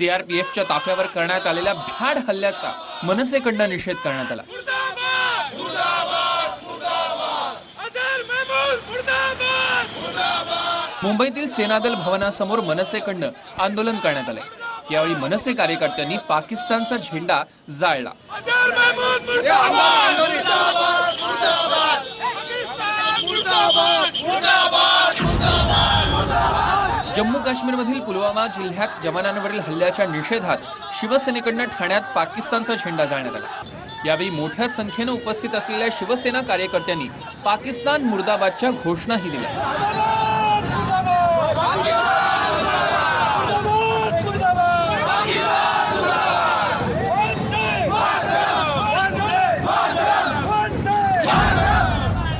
सीआरपीएफच्या ताफ्यावर करण्यात आलेल्या भ्याड हल्ल्याचा मनसेकडनं निषेध करण्यात आला. मुंबईतील सेनादल भवनासमोर मनसेकडनं आंदोलन करण्यात आले यावेळी मनसे कार्यकर्त्यांनी पाकिस्तानचा झेंडा जाळला. मुर्दाबाद. काश्मीरमधील पुलवामा जिल्ह्यात जवानांवरील हल्ल्याच्या निषेधात शिवसेनेकडनं ठाण्यात पाकिस्तानचा झेंडा जाळण्यात आला. यावेळी मोठ्या संख्येनं उपस्थित असलेल्या शिवसेना कार्यकर्त्यांनी पाकिस्तान मुर्दाबादच्या घोषणाही दिल्या.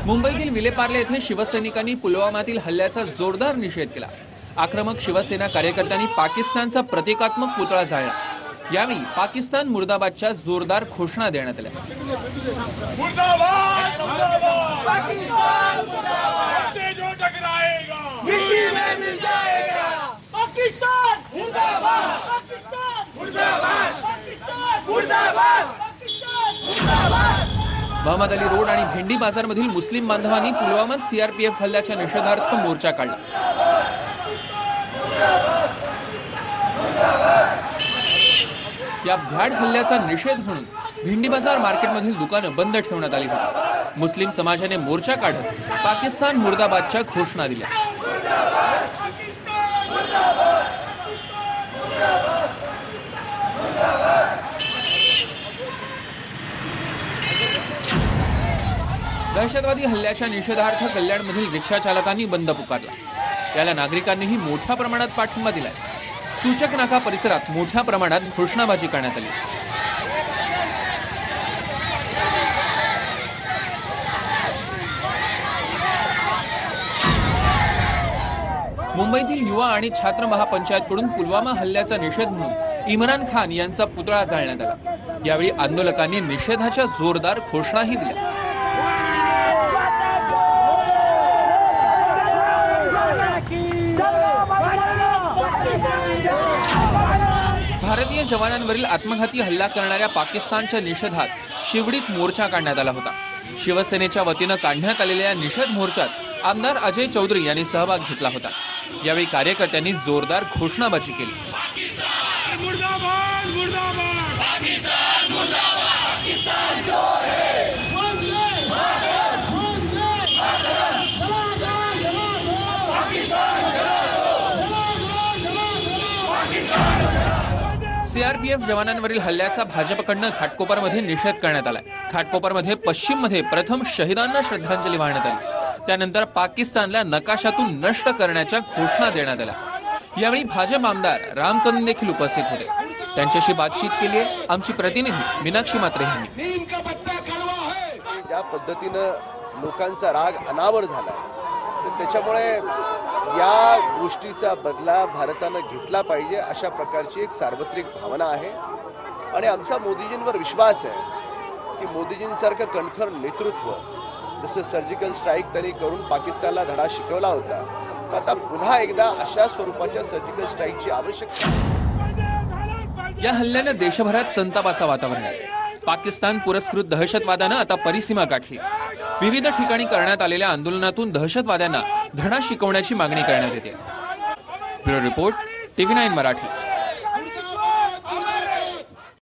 मुंबईतील विलेपार्ले येथे शिवसैनिकांनी पुलवामातील हल्ल्याचा जोरदार निषेध केला. आक्रमक शिवसेना कार्यकर्त्यांनी पाकिस्तानचा प्रतिकात्मक पुतळा जाळला. यावेळी पाकिस्तान मुर्दाबादच्या जोरदार घोषणा देण्यात आल्या. मुर्दाबाद पाकिस्तान से जो टकराएगा। मिट्टी में मिल जाएगा। पाकिस्तान मुर्दाबाद! पाकिस्तान मुर्दाबाद! पाकिस्तान मुर्दाबाद! पाकिस्तान मोहम्मद अली रोड आणि भेंडी बाजारमधील मुस्लिम बांधवांनी पुलवामात सीआरपीएफ हल्ल्याच्या निषेधार्थ मोर्चा काढला. या भ्याड हल्ल्याचा निषेध म्हणून भेंडी बाजार मार्केटमधील दुकानं बंद ठेवण्यात आली होती. मुस्लिम समाजाने मोर्चा काढत पाकिस्तान मुर्दाबादच्या घोषणा दिल्या. दहशतवादी हल्ल्याच्या निषेधार्थ कल्याणमधील रिक्षा चालकांनी बंद पुकारला. याला नागरिकांनीही मोठ्या प्रमाणात पाठिंबा दिलाय. सूचक नाका परिसरात मोठ्या प्रमाणात घोषणाबाजी करण्यात आली. मुंबईतील युवा आणि छात्र महापंचायतकडून पुलवामा हल्ल्याचा निषेध म्हणून इम्रान खान यांचा पुतळा जाळण्यात आला. यावेळी आंदोलकांनी निषेधाच्या जोरदार घोषणाही दिल्या. भारतीय जवानांवरील आत्मघाती हल्ला करणाऱ्या पाकिस्तानच्या निषेधात शिवडीत मोर्चा काढण्यात आला होता. शिवसेनेच्या वतीनं काढण्यात आलेल्या निषेध मोर्चात आमदार अजय चौधरी यांनी सहभाग घेतला होता. यावेळी कार्यकर्त्यांनी जोरदार घोषणाबाजी केली. मुर्दाबाद मुर्दाबाद. सीआरपीएफ जवानांवरील हल्ल्याचा भाजपकडनं घाटकोपरमध्ये निषेध करण्यात आलाय. घाटकोपरमध्ये पश्चिममध्ये प्रथम शहीदांना श्रद्धांजली वाहण्यात आली. त्यानंतर पाकिस्तानला नकाशातून नष्ट करण्याच्या घोषणा देण्यात आल्या. यावेळी भाजप आमदार राम देखील उपस्थित होते. त्यांच्याशी बातचीत केली आहे आमची प्रतिनिधी मीनाक्षी मात्रे यांनी. ज्या पद्धतीनं लोकांचा राग अनावर झाला तर त्याच्यामुळे या गोष्टीचा बदला भारतानं घेतला पाहिजे अशा प्रकारची एक सार्वत्रिक भावना आहे. आणि आमचा मोदीजींवर विश्वास आहे की मोदीजींसारखं कणखर नेतृत्व जसं सर्जिकल स्ट्राईक त्यांनी करून पाकिस्तानला धडा शिकवला होता तर आता पुन्हा एकदा अशा स्वरूपाच्या सर्जिकल स्ट्राईकची आवश्यकता या हल्ल्यानं देशभरात संतापाचं वातावरण आहे. पाकिस्तान पुरस्कृत दहशतवादानं आता परिसीमा गाठली. विविध ठिकाणी करण्यात आलेल्या आंदोलनातून दहशतवाद्यांना धडा शिकवण्याची मागणी करण्यात येते. Bureau report TV nine Marathi.